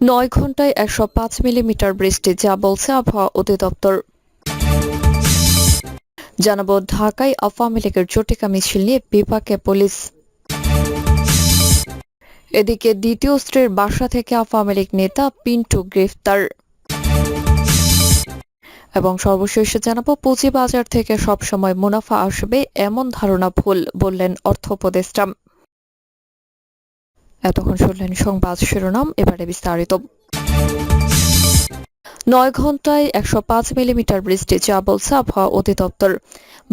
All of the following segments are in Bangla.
নয় ঘন্টায় একশো পাঁচ মিলিমিটার বৃষ্টি, যা বলছে আবহাওয়া অধিদপ্তর। জানাব, ঢাকায় আওয়ামী লীগের জটিকা মিছিল নিয়ে বিপাকে পুলিশ। এদিকে দ্বিতীয় স্ত্রীর বাসা থেকে আওয়ামী লীগ নেতা পিন্টু গ্রেফতার। এবং সর্বশেষে জানাব, পুঁজিবাজার থেকে সবসময় মুনাফা আসবে এমন ধারণা ভুল, বললেন অর্থ উপদেষ্টা। এতক্ষণ শুনলেন সংবাদ শিরোনাম এবারে বিস্তারিত। নয় ঘন্টায় একশো পাঁচ মিলিমিটার বৃষ্টি যা বলছে আবহাওয়া অধিদপ্তর।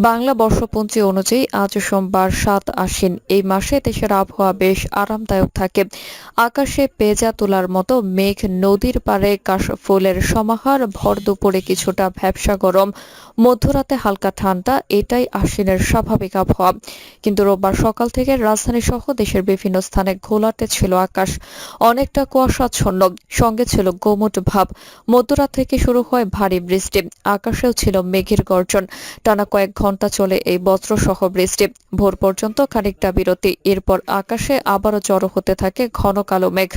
বাংলা বর্ষপঞ্জি অনুযায়ী আজ সোমবার সাত আশ্বিন, এই মাসে দেশের আবহাওয়া বেশ আরামদায়ক থাকে। আকাশে পেঁজা তোলার মতো মেঘ নদীর পাড়ে কাশফুলের সমাহার, ভর দুপুরে কিছুটা ভ্যাবসা গরম, মধ্যরাতে হালকা ঠান্ডা, এটাই আশ্বিনের স্বাভাবিক আবহাওয়া। কিন্তু রোববার সকাল থেকে রাজধানী সহ দেশের বিভিন্ন স্থানে ঘোলাটে ছিল আকাশ, অনেকটা কুয়াশাচ্ছন্ন, সঙ্গে ছিল গোমুট ভাব। মধ্যরাত থেকে শুরু হয় ভারী বৃষ্টি। আকাশেও ছিল মেঘের গর্জন। টানা কয়েক ঘণ্টা চলে এই বজ্রসহ বৃষ্টি। ভোর পর্যন্ত খানিকটা বিরতি। এরপর আকাশে আবারও জড়ো হতে থাকে ঘন কালো মেঘ।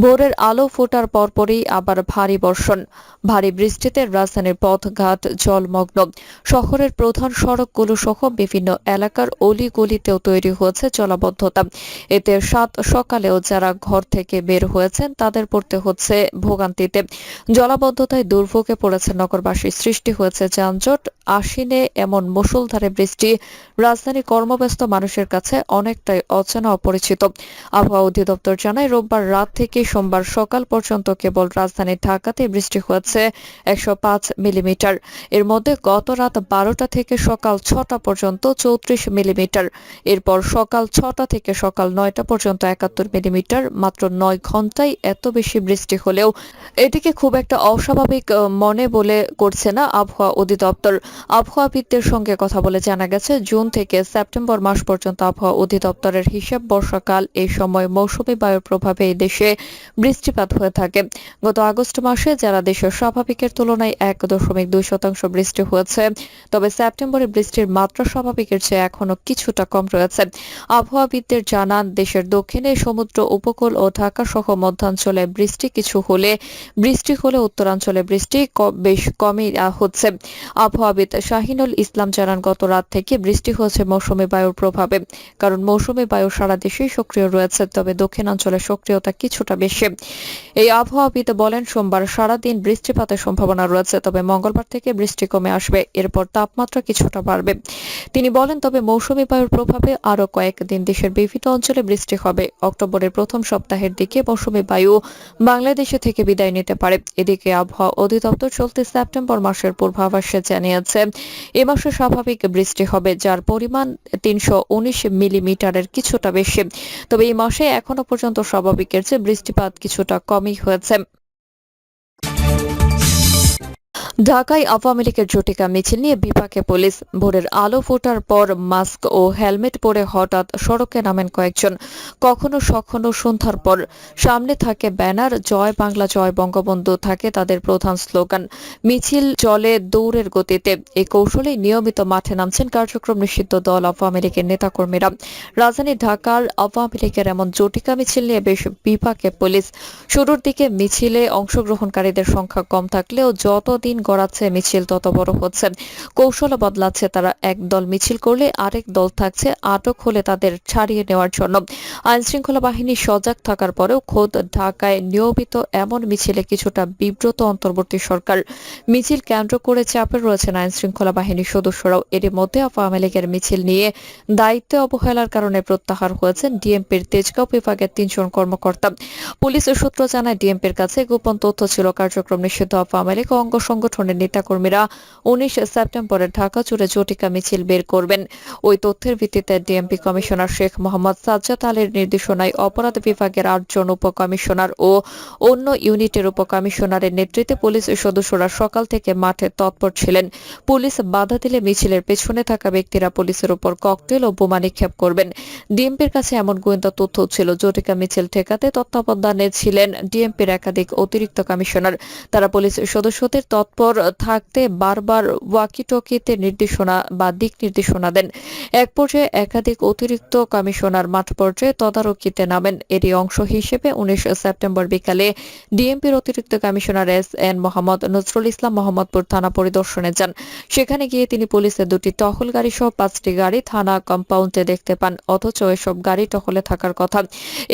ভোরের আলো ফোটার পরপরই আবার ভারী বর্ষণ। ভারী বৃষ্টিতে রাজধানীর পথঘাট, জলমগ্ন। শহরের প্রধান সড়কগুলো সহ বিভিন্ন এলাকার অলি গলিতেও তৈরি হয়েছে জলাবদ্ধতা। এতে সাত সকালেও যারা ঘর থেকে বের হয়েছেন তাদের পড়তে হচ্ছে ভোগান্তিতে। জলাবদ্ধতায় দুর্ভোগে পড়েছে নগরবাসী সৃষ্টি হয়েছে যানজট আশ্বিনে এমন মুষলধারে বৃষ্টি। রাজধানী কর্মব্যস্ত মানুষের কাছে অনেকটাই অচেনা অপরিচিত। আবহাওয়া অধিদপ্তর জানায়, রোববার রাত থেকে সোমবার সকাল পর্যন্ত কেবল রাজধানী ঢাকাতে বৃষ্টি হয়েছে একশো পাঁচ মিলিমিটার। এর মধ্যে গত রাত বারোটা থেকে সকাল ছটা পর্যন্ত চৌত্রিশ মিলিমিটার। এরপর সকাল ছটা থেকে সকাল নয়টা পর্যন্ত একাত্তর মিলিমিটার, মাত্র নয় ঘন্টায় এত বেশি বৃষ্টি হলেও। এটিকে খুব একটা অস্বাভাবিক মনে বলে করছে না আবহাওয়া অধিদপ্তর। আবহাওয়াবিদদের সঙ্গে কথা বলে জানা গেছে, জুন থেকে সেপ্টেম্বর মাস পর্যন্ত আবহাওয়া অধিদপ্তরের হিসাব বর্ষাকাল এই সময় মৌসুমী বায়ুর প্রভাবে এই দেশে বৃষ্টিপাত হয়ে থাকে। গত আগস্ট মাসে যারা দেশের স্বাভাবিকের তুলনায় এক দশমিক দুই শতাংশ বৃষ্টি হয়েছে, তবে সেপ্টেম্বরে বৃষ্টির মাত্রা স্বাভাবিকের চেয়ে এখনও কিছুটা কম রয়েছে। আবহাওয়াবিদদের জানান, দেশের দক্ষিণে সমুদ্র, উপকূল ও ঢাকা সহ মধ্যাঞ্চলে বৃষ্টি কিছু হলে, বৃষ্টি হলে উত্তরাঞ্চলে বৃষ্টি বেশ কমই হচ্ছে। আবহাওয়াবিদ শাহিনুল ইসলাম জানান, গত রাত থেকে বৃষ্টি হয়েছে মৌসুমী বায়ুর প্রভাবে, কারণ মৌসুমী বায়ু সারা দেশেই সক্রিয় রয়েছে, তবে দক্ষিণাঞ্চলে সক্রিয়তা কিছুটা বেশি। এই আবহাওয়াবিদ বলেন, সোমবার সারাদিন বৃষ্টিপাতের সম্ভাবনা রয়েছে, তবে মঙ্গলবার থেকে বৃষ্টি কমে আসবে, এরপর তাপমাত্রা কিছুটা বাড়বে। তিনি বলেন, তবে মৌসুমী বায়ুর প্রভাবে আরও কয়েকদিন দেশের বিভিন্ন অঞ্চলে বৃষ্টি হবে। অক্টোবরের প্রথম সপ্তাহের দিকে মৌসুমী বায়ু বাংলাদেশে থেকে বিদায় নিতে পারে। এদিকে আবহাওয়া অধিদপ্তর চলতি সেপ্টেম্বর মাসের পূর্বাভাসে জানিয়েছে, এ মাসে স্বাভাবিক বৃষ্টি হবে, যার পরিমাণ তিনশো উনিশ মিলিমিটারের কিছুটা বেশি। তবে এই মাসে এখনও পর্যন্ত স্বাভাবিকের চেয়ে বৃষ্টিপাত কিছুটা কমই হয়েছে। ঢাকায় আওয়ামী লীগের জটিকা মিছিল নিয়ে বিপাকে পুলিশ। ভোরের আলো ফোটার পর মাস্ক ও হেলমেট পরে হঠাৎ সড়কে নামেন কয়েকজন। কখনো সখনো সন্ধ্যার পর সামনে থাকে ব্যানার, জয় বাংলা, জয় বঙ্গবন্ধু থাকে তাদের প্রধান স্লোগান। মিছিল চলে দৌড়ের গতিতে। এই কৌশলেই নিয়মিত মাঠে নামছেন কার্যক্রম নিষিদ্ধ দল আওয়ামী লীগের নেতাকর্মীরা। রাজধানী ঢাকার আওয়ামী লীগের এমন জটিকা মিছিল নিয়ে বেশ বিপাকে পুলিশ। শুরুর দিকে মিছিলে অংশগ্রহণকারীদের সংখ্যা কম থাকলেও যতদিন গড়াচ্ছে, মিছিল তত বড় হচ্ছে। কৌশল বদলাচ্ছে তারা, এক দল মিছিল করলে আরেক দল থাকছে, আটক হলে তাদের ছাড়িয়ে নেওয়ার জন্য। আইন শৃঙ্খলা বাহিনী সজাগ থাকার পরেও খোদ ঢাকায় নিয়মিত এমন মিছিলে কিছুটা বিব্রত অন্তর্বর্তী সরকার। মিছিল কেন্দ্র করে চাপে রয়েছেন আইন শৃঙ্খলা বাহিনীর সদস্যরাও। এর মধ্যে আওয়ামী লীগের মিছিল নিয়ে দায়িত্বে অবহেলার কারণে প্রত্যাহার হয়েছেন ডিএমপির তেজগাঁও বিভাগের তিনজন কর্মকর্তা। পুলিশ সূত্র জানায়, ডিএমপির কাছে গোপন তথ্য ছিল, কার্যক্রম নিষিদ্ধ। আওয়ামী লীগ অঙ্গ সংগঠনের নেতাকর্মীরা উনিশ সেপ্টেম্বরে ঢাকা জুড়ে জটিকা মিছিল বের করবেন। ওই তথ্যের ভিত্তিতে ডিএমপি কমিশনার শেখ মোহাম্মদ সাজ্জাদ আলীর নির্দেশনায় অপরাধ বিভাগের আটজন উপকমিশনার ও অন্য ইউনিটের উপকমিশনারের নেতৃত্বে পুলিশ সদস্যরা সকাল থেকে মাঠে তৎপর ছিলেন। পুলিশ বাধা দিলে মিছিলের পেছনে থাকা ব্যক্তিরা পুলিশের উপর ককটেল ও বোমা নিক্ষেপ করবেন। ডিএমপির কাছে এমন গোয়েন্দা তথ্য ছিল, জটিকা মিছিল ঠেকাতে তত্ত্বাবধানে ছিলেন ডিএমপির একাধিক অতিরিক্ত কমিশনার। তারা পুলিশ সদস্যদের তৎপর তৎপর থাকতে বারবার ওয়াকিটকিতে নির্দেশনা বা দিক নির্দেশনা দেন। এক পর্যায়ে একাধিক অতিরিক্ত কমিশনার মাঠ পর্যায়ে তদারকিতে নামেন। এরই অংশ হিসেবে উনিশ সেপ্টেম্বর বিকালে ডিএমপির অতিরিক্ত commissioner S N Mohammad Nazrul Islam Mohammadpur থানা পরিদর্শনে যান। সেখানে গিয়ে তিনি পুলিশের দুটি টহল গাড়ি সহ পাঁচটি গাড়ি থানা কম্পাউন্ডে দেখতে পান, অথচ এসব গাড়ি টহলে থাকার কথা।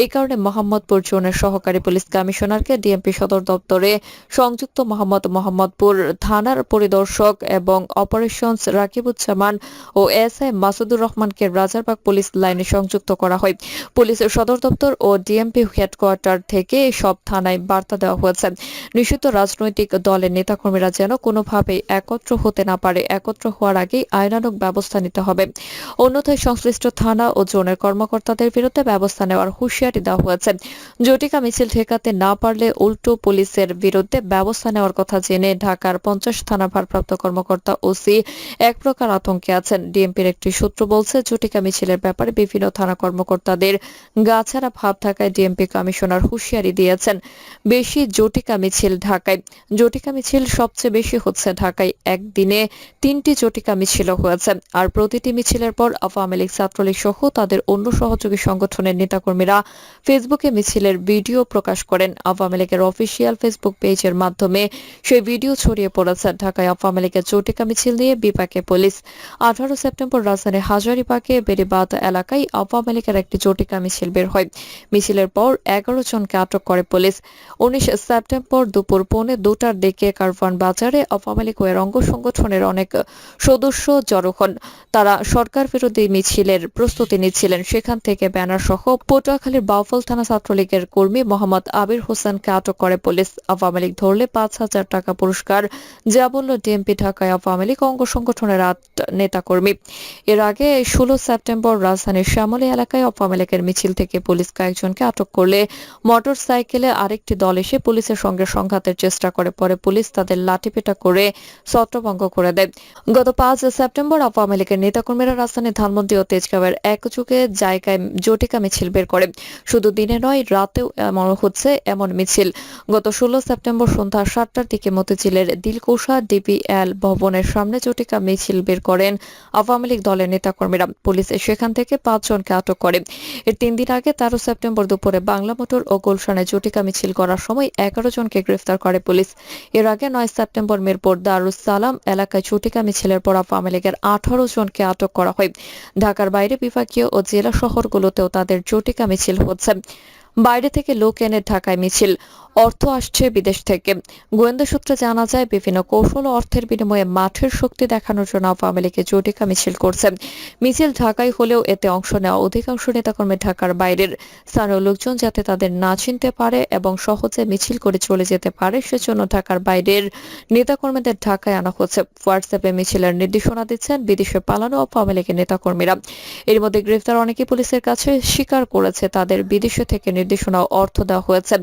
এই কারণে মোহাম্মদপুর জোনের সহকারী পুলিশ কমিশনারকে ডিএমপি সদর দপ্তরে সংযুক্ত মোহাম্মদ মোহাম্মদপুর থানার পরিদর্শক এবং অপারেশনস রাকিবুজ্জামান ও এস আই মাসুদুর রহমানকে রাজারবাগ পুলিশ লাইনে সংযুক্ত করা হয়। পুলিশের সদর দপ্তর ও ডিএমপি হেডকোয়ার্টার থেকে সব থানায় বার্তা দেওয়া হয়েছে। নিষিদ্ধ রাজনৈতিক দলের নেতাকর্মীরা যেন কোনোভাবেই একত্র হতে না পারে, একত্র হওয়ার আগেই আইনানুগ ব্যবস্থা নিতে হবে। অন্যথায় সংশ্লিষ্ট থানা ও জোনের কর্মকর্তাদের বিরুদ্ধে ব্যবস্থা নেওয়ার হুঁশিয়ারি দেওয়া হয়েছে। জটিকা মিছিল ঠেকাতে না পারলে উল্টো পুলিশের বিরুদ্ধে ব্যবস্থা নেওয়ার কথা জেনে ঢাকার পঞ্চাশ থানা ভারপ্রাপ্ত কর্মকর্তা ওসি এক প্রকার আতঙ্কে আছেন। ডিএমপির একটি সূত্র বলছে, জটিকা মিছিলের ব্যাপারে বিভিন্ন থানা কর্মকর্তাদের গাছাড়া ভাব থাকায় ডিএমপি কমিশনার হুঁশিয়ারি দিয়েছেন। বেশি জটিকা মিছিল ঢাকায়। জটিকা মিছিল সবচেয়ে বেশি হচ্ছে ঢাকায়। একদিনে তিনটি জটিকা মিছিল হয়েছে আর প্রতিটি মিছিলের পর আওয়ামী লীগ ছাত্রলীগ সহ তাদের অন্য সহযোগী সংগঠনের নেতাকর্মীরা ফেসবুকে মিছিলের ভিডিও প্রকাশ করেন। আওয়ামী লীগের অফিসিয়াল ফেসবুক পেজের মাধ্যমে সেই ভিডিও ছড়িয়ে পড়েছে ঢাকায় আওয়ামী লীগের জটিকা মিছিল নিয়ে বিপাকে পুলিশ। আঠারো সেপ্টেম্বর রাজধানীর হাজারিবাগে বেরিবাদ এলাকায় আওয়ামী লীগের একটি জটিকা মিছিল বের হয়। মিছিলের পর এগারো জনকে আটক করে পুলিশ। উনিশ সেপ্টেম্বর দুপুর পৌনে দুটার দিকে কারওয়ান বাজারে আওয়ামী লীগ ও এর অঙ্গ সংগঠনের অনেক সদস্য জড়ো হন। তারা সরকার বিরোধী মিছিলের প্রস্তুতি নিচ্ছিলেন। সেখান থেকে ব্যানার সহ পটুয়াখালীর বাউফল থানা ছাত্রলীগের কর্মী মোহাম্মদ আবির হোসেনকে আটক করে পুলিশ। আওয়ামী লীগ ধরলে পাঁচ হাজার টাকা পুরস্কার যা বলল ডিএমপি ঢাকায় আওয়ামী লীগ অঙ্গ সংগঠনের নেতাকর্মী। এর আগে ষোলো সেপ্টেম্বর রাজধানীর শ্যামলী এলাকায় আওয়ামী লীগের মিছিল থেকে পুলিশ কয়েকজনকে আটক করলে মোটর সাইকেলে আরেকটি দল এসে পুলিশের সঙ্গে সংঘাতের চেষ্টা করে, পরে পুলিশ তাদের লাঠিপেটা করে ছত্রভঙ্গ করে দেয়। গত পাঁচ সেপ্টেম্বর আওয়ামী লীগের নেতাকর্মীরা রাজধানী ধানমন্ডি ও তেজগাঁওয়ের একযুগে জায়গায় জটিকা মিছিল বের করে। শুধু দিনে নয়, রাতেও এমন হচ্ছে এমন মিছিল। গত ষোলো সেপ্টেম্বর সন্ধ্যা সাতটার দিকে মতিঝিলের দিলকুশা ডিপিএল ভবনের সামনে জটিকা মিছিল বের করেন আওয়ামী লীগ দলের নেতাকর্মীরা। পুলিশ সেখান থেকে পাঁচজনকে আটক করে। এর তিন দিন আগে তেরো সেপ্টেম্বর দুপুরে বাংলা মোটর ও গুলশানে জটিকা মিছিল করার সময় এগারো জনকে গ্রেফতার করে পুলিশ। এর আগে নয় সেপ্টেম্বর মিরপুর দারুস সালাম এলাকায় জটিকা মিছিলের পর আওয়ামী লীগের আঠারো জনকে আটক করা হয়। ঢাকার বাইরে বিভাগীয় ও জেলা শহরগুলোতেও তাদের জটিকা মিছিল হচ্ছে। বাইরে থেকে লোক এনে ঢাকায় মিছিল। অর্থ আসছে বিদেশ থেকে। গোয়েন্দা সূত্রে জানা যায়, বিভিন্ন কৌশল অর্থের বিনিময়ে মাঠের শক্তি দেখানোর জন্য আওয়ামী লীগে জটিকা মিছিল করছে। মিছিল ঢাকায় হলেও এতে অংশ নেওয়া অধিকাংশ নেতাকর্মী ঢাকার বাইরের। স্থানীয় লোকজন যাতে তাদের না চিনতে পারে এবং সহজে মিছিল করে চলে যেতে পারে, সেজন্য ঢাকার বাইরের নেতাকর্মীদের ঢাকায় আনা হচ্ছে। হোয়াটসঅ্যাপে মিছিলের নির্দেশনা দিচ্ছেন বিদেশে পালানো আওয়ামী লীগের নেতাকর্মীরা। এর মধ্যে গ্রেফতার অনেকে পুলিশের কাছে স্বীকার করেছে, তাদের বিদেশে থেকে নির্দেশনা অর্থ দেওয়া হয়েছে।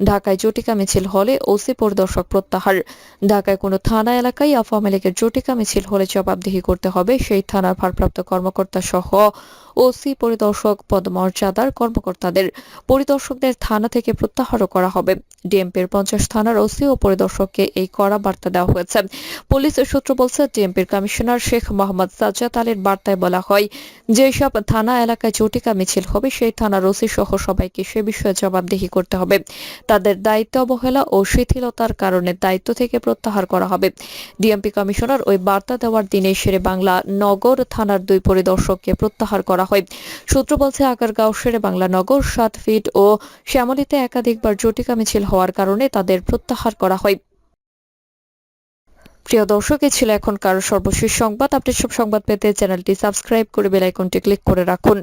ঢাকায় জটিকা মিছিল হলে ওসি পরিদর্শক প্রত্যাহার। ঢাকায় কোনো থানা এলাকায় আওয়ামী লীগের জটিকা মিছিল হলে জবাবদিহি করতে হবে, সেই থানার ভারপ্রাপ্ত কর্মকর্তা সহ ওসি পরিদর্শক, পদমর্যাদার কর্মকর্তাদের। পরিদর্শকদের থানা থেকে প্রত্যাহারও করা হবে। ডিএমপির পঞ্চাশ থানার ওসি ও পরিদর্শককে এই কড়া বার্তা দেওয়া হয়েছে। পুলিশ সূত্র বলছে, ডিএমপির কমিশনার শেখ মোহাম্মদ সাজ্জাদ আলীর বার্তায় বলা হয়, যেসব থানা এলাকায় জটিকা মিছিল হবে, সেই থানার ওসি সহ সবাইকে সে বিষয়ে জবাবদিহি করতে হবে। তাদের দায়িত্ব অবহেলা ও শিথিলতার কারণে দায়িত্ব থেকে প্রত্যাহার করা হবে। ডিএমপি কমিশনার ওই বার্তা দেওয়ার দিনে শেরে বাংলা নগর থানার দুই পরিদর্শককে প্রত্যাহার করা হয়। সূত্র বলছে, আগারগাঁও শেরে বাংলা নগর সাত ফিট ও শ্যামলীতে একাধিকবার জটিকা মিছিল হওয়ার কারণে তাদের প্রত্যাহার করা হয়। প্রিয় দর্শক, এ ছিল এখনকার সর্বশেষ সংবাদ। আপনি সব সংবাদ পেতে চ্যানেলটি সাবস্ক্রাইব করে বেল আইকনটি ক্লিক করে রাখুন।